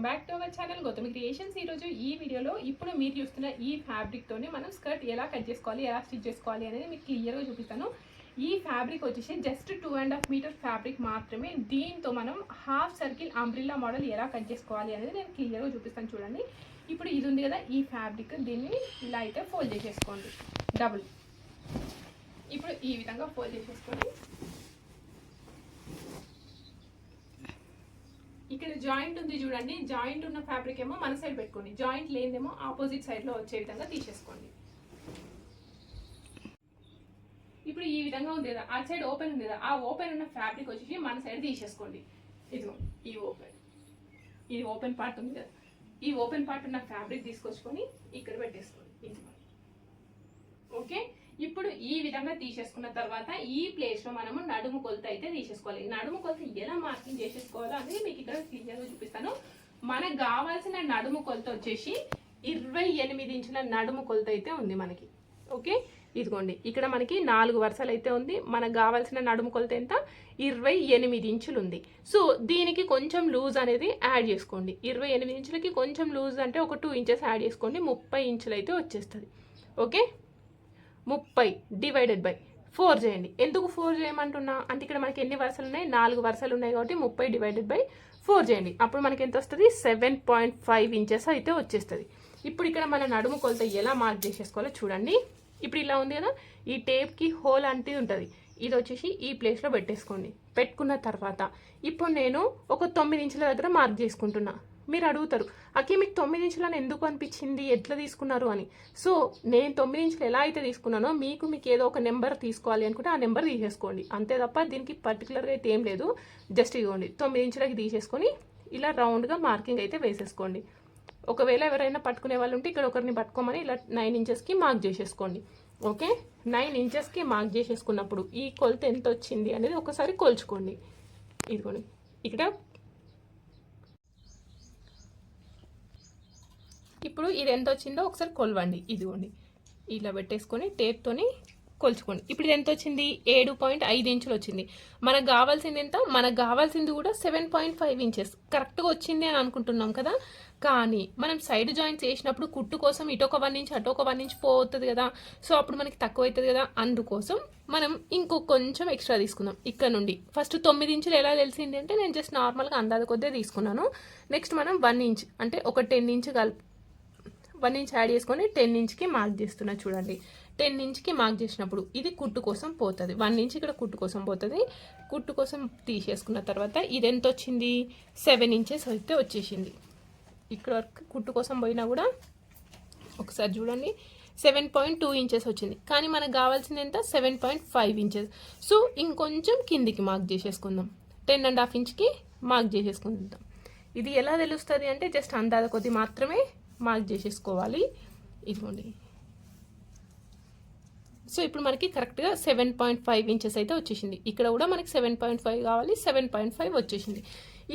Welcome back to our channel Gautami creations ఈరోజు ఈ వీడియోలో ఇప్పుడు మీరు చూస్తున్న ఈ ఫ్యాబ్రిక్తోనే మనం స్కర్ట్ ఎలా కట్ చేసుకోవాలి ఎలా స్టిచ్ చేసుకోవాలి అనేది మీకు క్లియర్గా చూపిస్తాను. ఈ ఫ్యాబ్రిక్ వచ్చేసి just two and half meter fabric మాత్రమే. దీంతో మనం హాఫ్ సర్కిల్ అంబ్రిల్లా మోడల్ ఎలా కట్ చేసుకోవాలి అనేది నేను క్లియర్గా చూపిస్తాను చూడండి. ఇప్పుడు ఇది ఉంది కదా ఈ ఫ్యాబ్రిక్ దీన్ని ఇలా అయితే ఫోల్డ్ చేసేసుకోండి. డబుల్ ఇప్పుడు ఈ విధంగా ఫోల్డ్ చేసేసుకోండి. ఇక్కడ జాయింట్ ఉంది చూడండి. జాయింట్ ఉన్న ఫ్యాబ్రిక్ ఏమో మన సైడ్ పెట్టుకోండి. జాయింట్ లేనిదేమో ఆపోజిట్ సైడ్లో వచ్చే విధంగా తీసేసుకోండి. ఇప్పుడు ఈ విధంగా ఉంది కదా. ఆ సైడ్ ఓపెన్ ఉంది కదా. ఆ ఓపెన్ ఉన్న ఫ్యాబ్రిక్ వచ్చేసి మన సైడ్ తీసేసుకోండి. ఇదిగో ఈ ఓపెన్ ఇది ఓపెన్ పార్ట్ ఉంది కదా. ఈ ఓపెన్ పార్ట్ ఉన్న ఫ్యాబ్రిక్ తీసుకొచ్చుకొని ఇక్కడ పెట్టేసుకోండి. ఇది ఓకే ఇప్పుడు ఈ విధంగా తీసేసుకున్న తర్వాత ఈ ప్లేస్లో మనము నడుము కొలత అయితే తీసేసుకోవాలి. నడుము కొలత ఎలా మార్కింగ్ చేసేసుకోవాలో అనేది మీకు ఇక్కడ క్లియర్గా చూపిస్తాను. మనకు కావాల్సిన నడుము కొలత వచ్చేసి ఇరవై ఎనిమిది ఇంచుల నడుము కొలత అయితే ఉంది మనకి. ఓకే ఇదిగోండి. ఇక్కడ మనకి నాలుగు వరుసలు అయితే ఉంది. మనకు కావాల్సిన నడుము కొలత ఎంత? ఇరవై ఎనిమిది ఇంచులు ఉంది. సో దీనికి కొంచెం లూజ్ అనేది యాడ్ చేసుకోండి. ఇరవై ఎనిమిది ఇంచులకి కొంచెం లూజ్ అంటే ఒక టూ ఇంచెస్ యాడ్ చేసుకోండి. ముప్పై ఇంచులు అయితే వచ్చేస్తుంది. ఓకే ముప్పై డివైడెడ్ బై ఫోర్ చేయండి. ఎందుకు ఫోర్ చేయమంటున్నా? అంటే ఇక్కడ మనకి ఎన్ని వరుసలు ఉన్నాయి? నాలుగు వరుసలు ఉన్నాయి కాబట్టి ముప్పై డివైడెడ్ బై ఫోర్ చేయండి. అప్పుడు మనకి ఎంత వస్తుంది? సెవెన్ పాయింట్ ఫైవ్ ఇంచెస్ అయితే వచ్చేస్తుంది. ఇప్పుడు ఇక్కడ మన నడుము కొలత ఎలా మార్క్ చేసేసుకోవాలో చూడండి. ఇప్పుడు ఇలా ఉంది కదా ఈ టేప్కి హోల్ అంటే ఉంటుంది. ఇది వచ్చేసి ఈ ప్లేస్లో పెట్టేసుకోండి. పెట్టుకున్న తర్వాత. ఇప్పుడు నేను ఒక తొమ్మిది ఇంచుల దగ్గర మార్క్ చేసుకుంటున్నా. మీరు అడుగుతారు అక్కి మీకు తొమ్మిది ఇంచులను ఎందుకు అనిపించింది? ఎట్లా తీసుకున్నారు? అని. సో నేను తొమ్మిది ఇంచులు ఎలా అయితే తీసుకున్నానో మీకు మీకు ఏదో ఒక నెంబర్ తీసుకోవాలి అనుకుంటే ఆ నెంబర్ తీసేసుకోండి. అంతే తప్ప దీనికి పర్టికులర్గా అయితే ఏం లేదు. జస్ట్ ఇవ్వండి తొమ్మిది ఇంచులకి తీసేసుకొని ఇలా రౌండ్గా మార్కింగ్ అయితే వేసేసుకోండి. ఒకవేళ ఎవరైనా పట్టుకునే వాళ్ళు ఉంటే ఇక్కడ ఒకరిని పట్టుకోమని ఇలా నైన్ ఇంచెస్కి మార్క్ చేసేసుకోండి. ఓకే? నైన్ ఇంచెస్కి మార్క్ చేసేసుకున్నప్పుడు ఈ కొలత ఎంత వచ్చింది అనేది ఒకసారి కొలుచుకోండి. ఇదిగోండి ఇక్కడ ఇప్పుడు ఇది ఎంత వచ్చిందో ఒకసారి కొలవండి ఇదిగోండి. ఇలా పెట్టేసుకొని టేప్తోని కొలుచుకోండి. ఇప్పుడు ఇది ఎంత వచ్చింది? ఏడు పాయింట్ ఐదు ఇంచులు వచ్చింది. మనకు కావాల్సింది ఎంత? మనకు కావాల్సింది కూడా సెవెన్ పాయింట్ ఫైవ్ ఇంచెస్ కరెక్ట్గా వచ్చింది అని అనుకుంటున్నాం కదా? కానీ మనం సైడ్ జాయింట్స్ వేసినప్పుడు కుట్టు కోసం ఇటు ఒక వన్ ఇంచ్ అటు ఒక వన్ ఇంచ్ పోతుంది కదా? సో అప్పుడు మనకి తక్కువ అవుతుంది కదా? అందుకోసం మనం ఇంకో కొంచెం ఎక్స్ట్రా తీసుకుందాం. ఇక్కడ నుండి. ఫస్ట్ తొమ్మిది ఇంచులు ఎలా తెలిసింది అంటే నేను జస్ట్ నార్మల్గా అందాది కొద్దే తీసుకున్నాను. నెక్స్ట్ మనం వన్ ఇంచ్ అంటే ఒక టెన్ ఇంచ్ కలిపి వన్ ఇంచ్ యాడ్ చేసుకొని టెన్ ఇంచ్కి మార్క్ చేస్తున్నా చూడండి. టెన్ ఇంచ్కి మార్క్ చేసినప్పుడు ఇది కుట్టు కోసం పోతుంది. వన్ ఇంచ్ ఇక్కడ కుట్టు కోసం పోతుంది. కుట్టు కోసం తీసేసుకున్న తర్వాత ఇది ఎంత వచ్చింది? సెవెన్ ఇంచెస్ అయితే వచ్చేసింది. ఇక్కడ వరకు కుట్టు కోసం పోయినా కూడా ఒకసారి చూడండి. సెవెన్ పాయింట్ టూ ఇంచెస్ వచ్చింది. కానీ మనకు కావాల్సింది ఎంత? Seven point five inches. So ఇంకొంచెం కిందికి మార్క్ చేసేసుకుందాం. టెన్ అండ్ హాఫ్ ఇంచ్కి మార్క్ చేసేసుకుందాం. ఇది ఎలా తెలుస్తుంది అంటే జస్ట్ అందాద కొద్ది మాత్రమే మార్క్ చేసేసుకోవాలి. ఇదిగోండి. సో ఇప్పుడు మనకి కరెక్ట్గా సెవెన్ పాయింట్ ఫైవ్ ఇంచెస్ అయితే వచ్చేసింది. ఇక్కడ కూడా మనకి సెవెన్ పాయింట్ ఫైవ్ కావాలి సెవెన్ పాయింట్ ఫైవ్ వచ్చేసింది.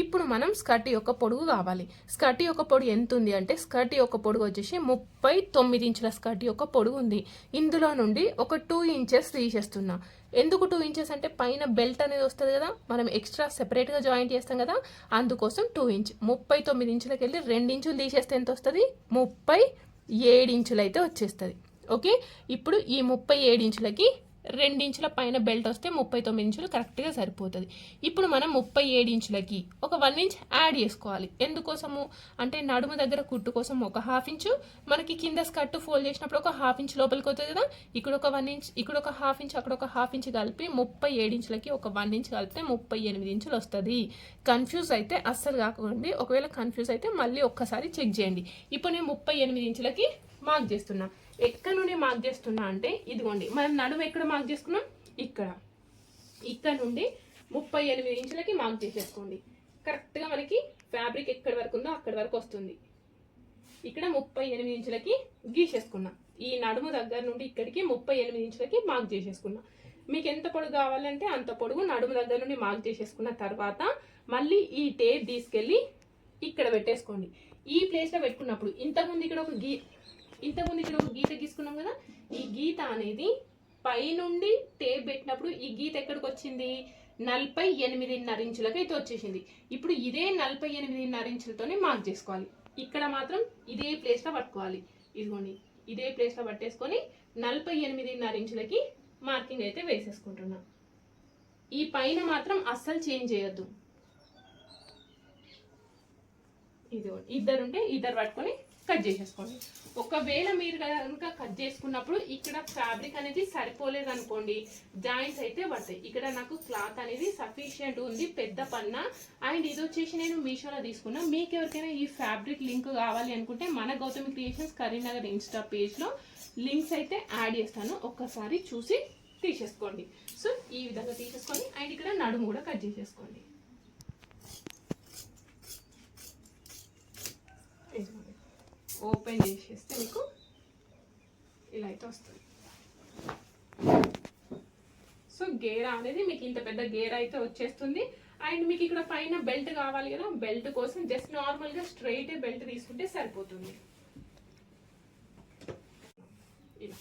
ఇప్పుడు మనం స్కర్ట్ యొక్క పొడుగు కావాలి. స్కర్ట్ యొక్క పొడుగు ఎంత ఉంది అంటే స్కర్ట్ యొక్క పొడుగు వచ్చేసి ముప్పై తొమ్మిది ఇంచుల స్కర్ట్ యొక్క పొడుగు ఉంది. ఇందులో నుండి ఒక టూ ఇంచెస్ తీసేస్తున్నా. ఎందుకు టూ ఇంచెస్ అంటే పైన బెల్ట్ అనేది వస్తుంది కదా మనం ఎక్స్ట్రా సెపరేట్గా జాయింట్ చేస్తాం కదా అందుకోసం టూ ఇంచ్ ముప్పై తొమ్మిది ఇంచులకి వెళ్ళి రెండు ఇంచులు తీసేస్తే ఎంత వస్తుంది? ముప్పై ఏడు ఇంచులు అయితే వచ్చేస్తుంది. ఓకే ఇప్పుడు ఈ ముప్పై ఏడు ఇంచులకి రెండించుల పైన బెల్ట్ వస్తే ముప్పై తొమ్మిది ఇంచులు కరెక్ట్గా సరిపోతుంది. ఇప్పుడు మనం ముప్పై ఏడు ఇంచులకి ఒక వన్ ఇంచ్ యాడ్ చేసుకోవాలి. ఎందుకోసము? అంటే నడుము దగ్గర కుట్టు కోసం ఒక హాఫ్ ఇంచు మనకి కింద స్కర్ట్ ఫోల్డ్ చేసినప్పుడు ఒక హాఫ్ ఇంచ్ లోపలికి వస్తుంది కదా? ఇక్కడ ఒక వన్ ఇంచ్ ఇక్కడ ఒక హాఫ్ ఇంచ్ అక్కడ ఒక హాఫ్ ఇంచ్ కలిపి ముప్పై ఏడు ఇంచులకి ఒక వన్ ఇంచ్ కలిపితే ముప్పై ఎనిమిది ఇంచులు వస్తుంది. కన్ఫ్యూజ్ అయితే అస్సలు కాకండి. ఒకవేళ కన్ఫ్యూజ్ అయితే మళ్ళీ ఒక్కసారి చెక్ చేయండి. ఇప్పుడు నేను ముప్పై ఎనిమిది ఇంచులకి మార్క్ చేస్తున్నా. ఎక్కడ నుండి మార్క్ చేస్తున్నా అంటే ఇదిగోండి మనం నడుము ఎక్కడ మార్క్ చేసుకున్నాం? ఇక్కడ. ఇక్కడ నుండి ముప్పై ఎనిమిది ఇంచులకి మార్క్ చేసేసుకోండి. కరెక్ట్గా మనకి ఫ్యాబ్రిక్ ఎక్కడి వరకు ఉందో అక్కడి వరకు వస్తుంది. ఇక్కడ ముప్పై ఎనిమిది ఇంచులకి గీసేసుకున్నాం. ఈ నడుము దగ్గర నుండి ఇక్కడికి ముప్పై ఎనిమిది ఇంచులకి మార్క్ చేసేసుకున్నాం. మీకు ఎంత పొడుగు కావాలంటే అంత పొడుగు నడుము దగ్గర నుండి మార్క్ చేసేసుకున్న తర్వాత మళ్ళీ ఈ టేప్ తీసుకెళ్ళి ఇక్కడ పెట్టేసుకోండి. ఈ ప్లేస్లో పెట్టుకున్నప్పుడు ఇంతకుముందు ఇక్కడ ఒక గీ ఇంతకుముందు ఇక్కడ ఒక గీత గీసుకున్నాం కదా ఈ గీత అనేది పైనుండి టేప్ పెట్టినప్పుడు ఈ గీత ఎక్కడికి వచ్చింది నలభై ఎనిమిదిన్నర ఇంచులకు అయితే వచ్చేసింది. ఇప్పుడు ఇదే నలభై ఎనిమిదిన్నర ఇంచులతోనే మార్క్ చేసుకోవాలి. ఇక్కడ మాత్రం ఇదే ప్లేస్లో పట్టుకోవాలి. ఇదిగోండి ఇదే ప్లేస్లో పట్టేసుకొని నలభై ఎనిమిదిన్నర ఇంచులకి మార్కింగ్ అయితే వేసేసుకుంటున్నా. ఈ పైన మాత్రం అస్సలు చేంజ్ చేయొద్దు. ఇదిగోండి ఇద్దరు ఉంటే ఇద్దరు పట్టుకొని కట్ చేసేసుకోండి. ఒకవేళ మీరు కనుక కట్ చేసుకున్నప్పుడు ఇక్కడ ఫ్యాబ్రిక్ అనేది సరిపోలేదు అనుకోండి జాయింట్స్ అయితే పడతాయి. ఇక్కడ నాకు క్లాత్ అనేది సఫిషియంట్ ఉంది పెద్ద పన్న. అండ్ ఇది వచ్చేసి నేను మీషోలో తీసుకున్నా. మీకు ఎవరికైనా ఈ ఫ్యాబ్రిక్ లింక్ కావాలి అనుకుంటే మన గౌతమి క్రియేషన్స్ కరీంనగర్ ఇన్స్టా పేజ్లో లింక్స్ అయితే యాడ్ చేస్తాను. ఒక్కసారి చూసి తీసేసుకోండి. సో ఈ విధంగా తీసేసుకొని అండ్ ఇక్కడ నడుము కూడా కట్ చేసేసుకోండి ఇదిగోండి. ఓపెన్ చేసేస్తే మీకు ఇలా అయితే వస్తుంది. సో గేరా అనేది మీకు ఇంత పెద్ద గేరా అయితే వచ్చేస్తుంది. అండ్ మీకు ఇక్కడ పైన బెల్ట్ కావాలి కదా బెల్ట్ కోసం జస్ట్ నార్మల్గా స్ట్రైట్ బెల్ట్ తీసుకుంటే సరిపోతుంది. ఇలా.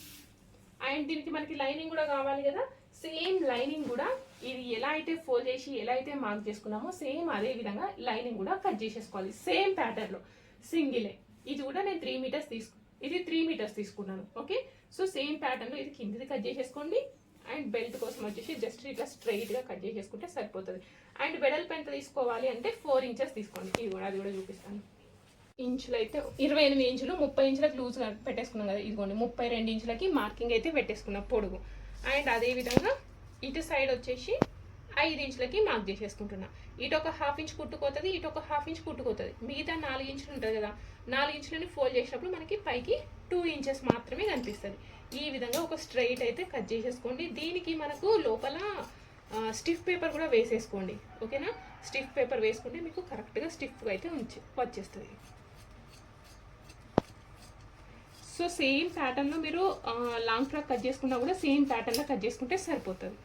అండ్ దీనికి మనకి లైనింగ్ కూడా కావాలి కదా సేమ్ లైనింగ్ కూడా ఇది ఎలా అయితే ఫోల్డ్ చేసి ఎలా అయితే మార్క్ చేసుకున్నామో సేమ్ అదే విధంగా లైనింగ్ కూడా కట్ చేసేసుకోవాలి. సేమ్ ప్యాటర్న్లో సింగిలే. ఇది కూడా నేను త్రీ మీటర్స్ తీసుకు ఇది త్రీ మీటర్స్ తీసుకున్నాను ఓకే సో సేమ్ ప్యాటర్న్లో ఇది కిందిది కట్ చేసేసుకోండి అండ్ బెల్ట్ కోసం వచ్చేసి జస్ట్ ఇట్లా స్ట్రైట్గా కట్ చేసేసుకుంటే సరిపోతుంది. అండ్ వెడల్పు ఎంత తీసుకోవాలి అంటే ఫోర్ ఇంచెస్ తీసుకోండి. ఇది కూడా అది కూడా చూపిస్తాను. ఇంచులు అయితే ఇరవై ఎనిమిది ఇంచులు ముప్పై ఇంచులకు లూజ్ పెట్టేసుకున్నాం కదా ఇదిగోండి ముప్పై రెండు ఇంచులకి మార్కింగ్ అయితే పెట్టేసుకున్నాం పొడుగు. అండ్ అదే విధంగా ఇటు సైడ్ వచ్చేసి ఐదు ఇంచులకి మార్క్ చేసేసుకుంటున్నా. ఇటు ఒక హాఫ్ ఇంచ్ కుట్టుకోతుంది ఇటు ఒక హాఫ్ ఇంచ్ కుట్టుకోతుంది. మిగతా నాలుగు ఇంచులు ఉంటుంది కదా నాలుగు ఇంచులని ఫోల్డ్ చేసినప్పుడు మనకి పైకి టూ ఇంచెస్ మాత్రమే కనిపిస్తుంది. ఈ విధంగా ఒక స్ట్రైట్ అయితే కట్ చేసేసుకోండి. దీనికి మనకు లోపల స్టిఫ్ పేపర్ కూడా వేసేసుకోండి. ఓకేనా? స్టిఫ్ పేపర్ వేసుకుంటే మీకు కరెక్ట్గా స్టిఫ్గా అయితే ఉంచి వచ్చేస్తుంది. సో సేమ్ ప్యాటర్న్లో మీరు లాంగ్ ఫ్రాక్ కట్ చేసుకున్నా కూడా సేమ్ ప్యాటర్న్లో కట్ చేసుకుంటే సరిపోతుంది.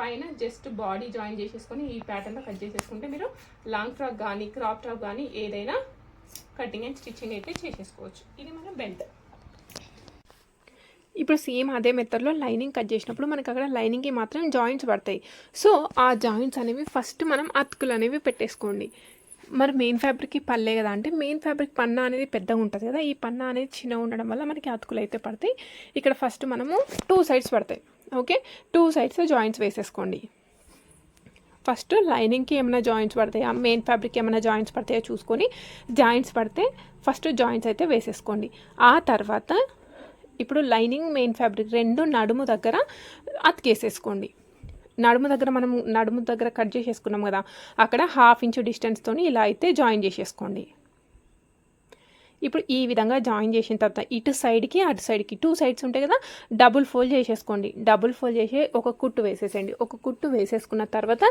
పైన జస్ట్ బాడీ జాయిన్ చేసేసుకొని ఈ ప్యాటర్న్లో కట్ చేసేసుకుంటే మీరు లాంగ్ ఫ్రాక్ కానీ క్రాప్ టాప్ కానీ ఏదైనా కటింగ్ అండ్ స్టిచ్చింగ్ అయితే చేసేసుకోవచ్చు. ఇది మన బెల్ట్. ఇప్పుడు సేమ్ అదే మెథడ్లో లైనింగ్ కట్ చేసినప్పుడు మనకు అక్కడ లైనింగ్కి మాత్రం జాయింట్స్ పడతాయి. సో ఆ జాయింట్స్ అనేవి ఫస్ట్ మనం అతుకులు అనేవి పెట్టేసుకోండి. మరి మెయిన్ ఫ్యాబ్రిక్కి పల్లే కదా అంటే మెయిన్ ఫ్యాబ్రిక్ పన్నా అనేది పెద్దగా ఉంటుంది కదా ఈ పన్నా అనేది చిన్నగా ఉండడం వల్ల మనకి అతుకులు అయితే పడతాయి. ఇక్కడ ఫస్ట్ మనము టూ సైడ్స్ పడతాయి. ఓకే టూ సైడ్స్ జాయింట్స్ వేసేసుకోండి. ఫస్ట్ లైనింగ్కి ఏమైనా జాయింట్స్ పడతాయా? మెయిన్ ఫ్యాబ్రిక్ ఏమైనా జాయింట్స్ పడతాయో చూసుకొని జాయింట్స్ పడితే ఫస్ట్ జాయింట్స్ అయితే వేసేసుకోండి. ఆ తర్వాత ఇప్పుడు లైనింగ్ మెయిన్ ఫ్యాబ్రిక్ రెండు నడుము దగ్గర అతికేసేసుకోండి. నడుము దగ్గర మనం నడుము దగ్గర కట్ చేసేసుకున్నాం కదా అక్కడ హాఫ్ ఇంచు డిస్టెన్స్తో ఇలా అయితే జాయిన్ చేసేసుకోండి. ఇప్పుడు ఈ విధంగా జాయిన్ చేసిన తర్వాత ఇటు సైడ్కి అటు సైడ్కి టూ సైడ్స్ ఉంటాయి కదా డబుల్ ఫోల్డ్ చేసేసుకోండి. డబుల్ ఫోల్డ్ చేసి ఒక కుట్టు వేసేసేయండి. ఒక కుట్టు వేసేసుకున్న తర్వాత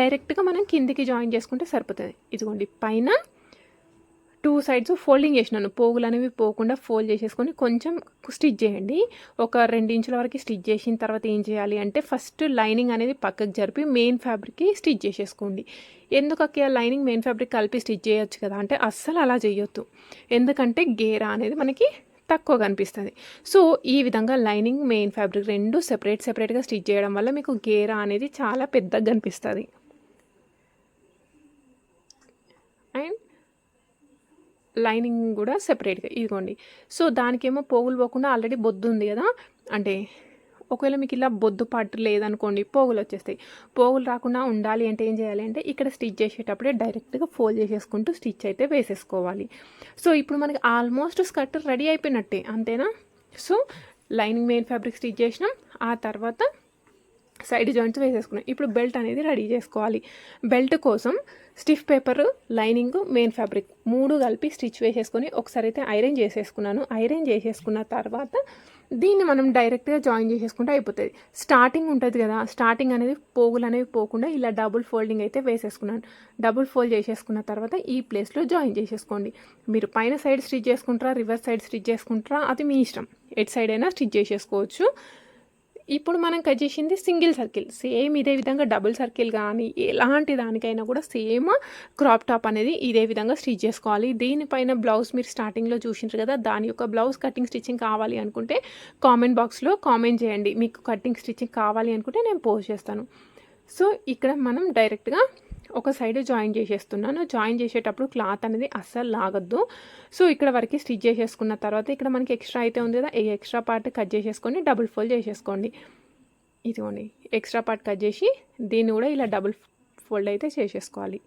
డైరెక్ట్గా మనం కిందికి జాయిన్ చేసుకుంటే సరిపోతుంది. ఇదిగోండి పైన టూ సైడ్స్ ఫోల్డింగ్ చేసినాను. పోగులు అనేవి పోకుండా ఫోల్డ్ చేసేసుకొని కొంచెం స్టిచ్ చేయండి. ఒక రెండు ఇంచుల వరకు స్టిచ్ చేసిన తర్వాత ఏం చేయాలి అంటే ఫస్ట్ లైనింగ్ అనేది పక్కకు జరిపి మెయిన్ ఫ్యాబ్రిక్కి స్టిచ్ చేసేసుకోండి. ఎందుకు అక్క లైనింగ్ మెయిన్ ఫ్యాబ్రిక్ కలిపి స్టిచ్ చేయొచ్చు కదా? అంటే అస్సలు అలా చేయొద్దు. ఎందుకంటే గేరా అనేది మనకి తక్కువ కనిపిస్తుంది. సో ఈ విధంగా లైనింగ్ మెయిన్ ఫ్యాబ్రిక్ రెండు సెపరేట్ సెపరేట్గా స్టిచ్ చేయడం వల్ల మీకు గేరా అనేది చాలా పెద్దగా కనిపిస్తుంది. అండ్ లైనింగ్ కూడా సెపరేట్గా ఇదిగోండి. సో దానికేమో పోగులు పోకుండా ఆల్రెడీ బొద్దు ఉంది కదా? అంటే ఒకవేళ మీకు ఇలా బొద్దు పట్టు లేదనుకోండి పోగులు వచ్చేస్తాయి. పోగులు రాకుండా ఉండాలి అంటే ఏం చేయాలి అంటే ఇక్కడ స్టిచ్ చేసేటప్పుడే డైరెక్ట్గా ఫోల్డ్ చేసేసుకుంటూ స్టిచ్ అయితే వేసేసుకోవాలి. సో ఇప్పుడు మనకి ఆల్మోస్ట్ స్కర్ట్ రెడీ అయిపోయినట్టే అంతేనా? So lining main fabric stitch చేసినాం. ఆ తర్వాత సైడ్ జాయింట్స్ వేసేసుకున్నాం. ఇప్పుడు బెల్ట్ అనేది రెడీ చేసుకోవాలి. బెల్ట్ కోసం stiff paper lining main fabric మూడు కలిపి స్టిచ్ వేసేసుకొని ఒకసారి అయితే ఐరన్ చేసేసుకున్నాను. ఐరన్ చేసేసుకున్న తర్వాత దీన్ని మనం డైరెక్ట్గా జాయిన్ చేసేసుకుంటే అయిపోతుంది. స్టార్టింగ్ ఉంటుంది కదా స్టార్టింగ్ అనేది పోగులు అనేవి పోకుండా ఇలా డబుల్ ఫోల్డింగ్ అయితే వేసేసుకున్నాను. డబుల్ ఫోల్డ్ చేసేసుకున్న తర్వాత ఈ ప్లేస్లో జాయిన్ చేసేసుకోండి. మీరు పైన సైడ్ స్టిచ్ చేసుకుంటారా రివర్స్ సైడ్ స్టిచ్ చేసుకుంటారా అది మీ ఇష్టం. ఎట్ సైడ్ అయినా స్టిచ్ చేసేసుకోవచ్చు. ఇప్పుడు మనం కట్ చేసింది సింగిల్ సర్కిల్. సేమ్ ఇదే విధంగా డబుల్ సర్కిల్ కానీ ఎలాంటి దానికైనా కూడా సేమ్ క్రాప్ టాప్ అనేది ఇదే విధంగా స్టిచ్ చేసుకోవాలి. దీనిపైన బ్లౌజ్ మీరు స్టార్టింగ్లో చూసినారు కదా దాని యొక్క బ్లౌజ్ కటింగ్ స్టిచ్చింగ్ కావాలి అనుకుంటే కామెంట్ బాక్స్లో కామెంట్ చేయండి. మీకు కటింగ్ స్టిచ్చింగ్ కావాలి అనుకుంటే నేను పోస్ట్ చేస్తాను. సో ఇక్కడ మనం డైరెక్ట్గా ఒక సైడ్ జాయిన్ చేసేస్తున్నాను. జాయిన్ చేసేటప్పుడు క్లాత్ అనేది అస్సలు లాగద్దు. సో ఇక్కడ వరకు స్టిచ్ చేసేసుకున్న తర్వాత ఇక్కడ మనకి ఎక్స్ట్రా అయితే ఉంది కదా ఈ ఎక్స్ట్రా పార్ట్ కట్ చేసేసుకొని డబుల్ ఫోల్డ్ చేసేసుకోండి. ఇదిగోండి ఎక్స్ట్రా పార్ట్ కట్ చేసి దీన్ని కూడా ఇలా డబుల్ ఫోల్డ్ అయితే చేసేసుకోవాలి.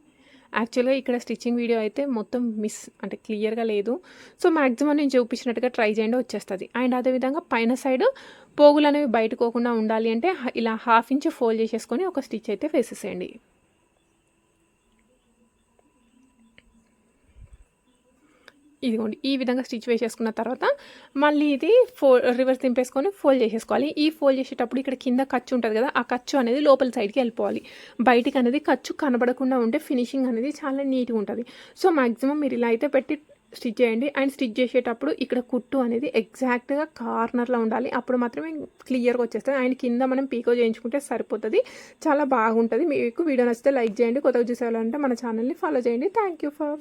యాక్చువల్గా ఇక్కడ స్టిచ్చింగ్ వీడియో అయితే మొత్తం మిస్ అంటే క్లియర్గా లేదు. సో మ్యాక్సిమం నేను చూపించినట్టుగా ట్రై చేయండి వచ్చేస్తుంది. అండ్ అదేవిధంగా పైన సైడ్ పోగులు అనేవి బయటకోకుండా ఉండాలి అంటే ఇలా హాఫ్ ఇంచ్ ఫోల్డ్ చేసేసుకొని ఒక స్టిచ్ అయితే వేసేసేయండి. ఇదిగోండి ఈ విధంగా స్టిచ్ వేసేసుకున్న తర్వాత మళ్ళీ ఇది ఫో రివర్స్ దింపేసుకొని ఫోల్డ్ చేసేసుకోవాలి. ఈ ఫోల్డ్ చేసేటప్పుడు ఇక్కడ కింద ఖర్చు ఉంటుంది కదా ఆ ఖర్చు అనేది లోపల సైడ్కి వెళ్ళిపోవాలి. బయటికి అనేది ఖర్చు కనబడకుండా ఉంటే ఫినిషింగ్ అనేది చాలా నీట్గా ఉంటుంది. సో మ్యాక్సిమం మీరు ఇలా అయితే పెట్టి స్టిచ్ చేయండి. అండ్ స్టిచ్ చేసేటప్పుడు ఇక్కడ కుట్టు అనేది ఎగ్జాక్ట్గా కార్నర్లో ఉండాలి. అప్పుడు మాత్రమే క్లియర్గా వచ్చేస్తుంది. అండ్ కింద మనం పీకో చేయించుకుంటే సరిపోతుంది. చాలా బాగుంటుంది. మీకు వీడియో నచ్చితే లైక్ చేయండి. కొత్తగా చూసేవాళ్ళంటే మన ఛానల్ని ఫాలో చేయండి. Thank you for